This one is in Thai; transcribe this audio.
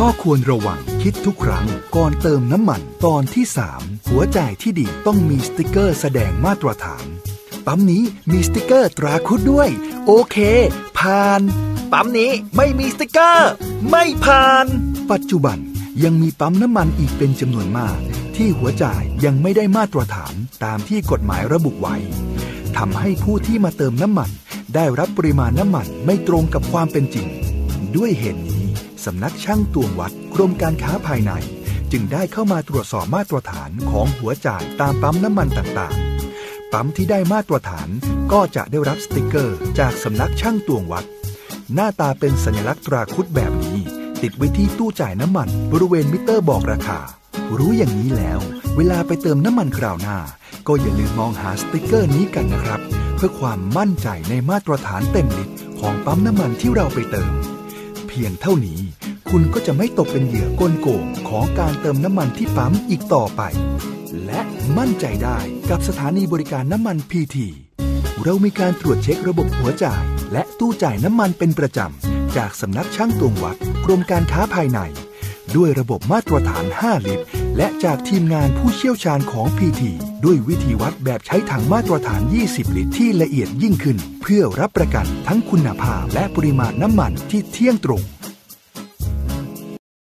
ข้อควรระวังคิดทุกครั้ง ก่อนเติมน้ำมัน ตอนที่ 3 หัวใจที่ดีต้องมีสติกเกอร์แสดงมาตรฐาน ปั๊มนี้มีสติกเกอร์ตราคุดด้วย โอเค ผ่าน ปั๊มนี้ไม่มีสติกเกอร์ ไม่ผ่าน ปัจจุบันยังมีปั๊มน้ำมันอีกเป็นจำนวนมาก ที่หัวจ่ายยังไม่ได้มาตรฐานตามที่กฎหมายระบุไว้ทำให้ผู้ที่มาเติมน้ำมัน ได้รับปริมาณน้ำมันไม่ตรงกับความเป็นจริง ด้วยเหตุนี้ สำนักช่างตวงวัดกรมการค้าภายใน จึงได้เข้ามาตรวจสอบมาตรฐานของหัวจ่ายตามปั๊มน้ำมันต่างๆ ปั๊มที่ได้มาตรฐานก็จะได้รับสติกเกอร์ จากสำนักช่างตวงวัด หน้าตาเป็นสัญลักษณ์ตราคุดแบบนี้ ติดไว้ที่ตู้จ่ายน้ำมัน บริเวณมิเตอร์บอกราคา รู้อย่างนี้แล้ว เวลาไปเติมน้ำมันคราวหน้า ก็อย่าลืมมองหาสติกเกอร์นี้กันนะครับ เพื่อความมั่นใจในมาตรฐานเต็มลิตรของปั๊มน้ำมันที่เราไปเติม เพียงเท่านี้ คุณก็จะไม่ตกเป็นเหยื่อกลโกงของการเติมน้ำมันที่ปั๊มอีกต่อไป และมั่นใจได้กับสถานีบริการน้ำมันพีทีเรามีการตรวจเช็คระบบหัวจ่าย และตู้จ่ายน้ำมันเป็นประจำ จากสำนักช่างตวงวัดกรมการค้าภายใน ด้วยระบบมาตรฐาน 5 ลิตร และจากทีมงานผู้เชี่ยวชาญของ PT ด้วยวิธีวัดแบบใช้ถังมาตรฐาน 20 ลิตรที่ละเอียดยิ่งขึ้น เพื่อรับประกันทั้งคุณภาพและปริมาณน้ำมันที่เที่ยงตรง